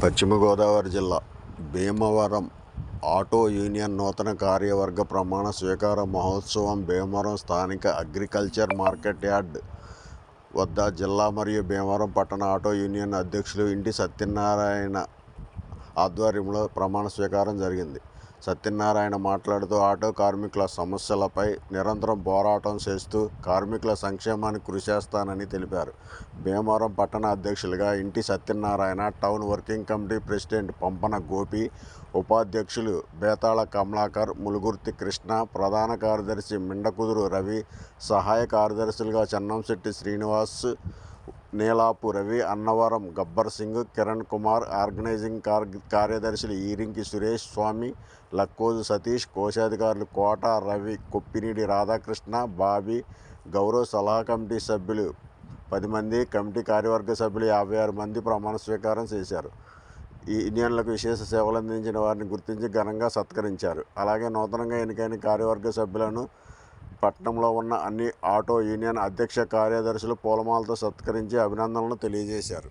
పశ్చిమ గోదావరి జిల్లా Bhimavaram auto union నూతన కార్యవర్గ ప్రమాణ స్వీకార మహోత్సవం భీమవరం స్థానిక అగ్రికల్చర్ మార్కెట్ యార్డ్ వద్ద జిల్లా మరియు భీమవరం పట్టణ ఆటో యూనియన్ అధ్యక్షులు ఇంటి సత్యనారాయణ ఆధ్వర్యంలో ప్రమాణ స్వీకారం జరిగింది. సత్యనారాయణ మాట్లాడుతూ ఆటో కార్మికుల సమస్యలపై నిరంతరం పోరాటం చేస్తూ కార్మికుల సంక్షేమానికి కృషి చేస్తానని తెలిపారు. భీమవరం పట్టణ అధ్యక్షులుగా Inti Satyanarayana town working committee president Pampana Gopi ఉపాధ్యక్షులు బేతాళ కమలాకర్ ములుగుర్తి కృష్ణ ప్రధాన కార్యదర్శి మిండకుదురు రవి సహాయ కార్యదర్శులుగా చెన్నంశెట్టి శ్రీనివాస్ నీలాపు రవి అన్నవరం గబ్బర్ సింగ్ కిరణ్ కుమార్ ఆర్గనైజింగ్ కార్ కార్యదర్శులు ఈరింకి సురేష్ స్వామి లక్కోజు సతీష్ కోశాధికారులు కోట రవి కొప్పినీడి రాధాకృష్ణ బాబీ గౌరవ సలహా కమిటీ సభ్యులు పది మంది కమిటీ కార్యవర్గ సభ్యులు యాభై ఆరు మంది ప్రమాణ స్వీకారం చేశారు. ఈ ఇండియన్లకు విశేష సేవలు అందించిన వారిని గుర్తించి ఘనంగా సత్కరించారు. అలాగే నూతనంగా ఎన్నికైన కార్యవర్గ సభ్యులను పట్టణంలో ఉన్న అన్ని ఆటో యూనియన్ అధ్యక్ష కార్యదర్శులు పూలమాలతో సత్కరించి అభినందనలు తెలియజేశారు.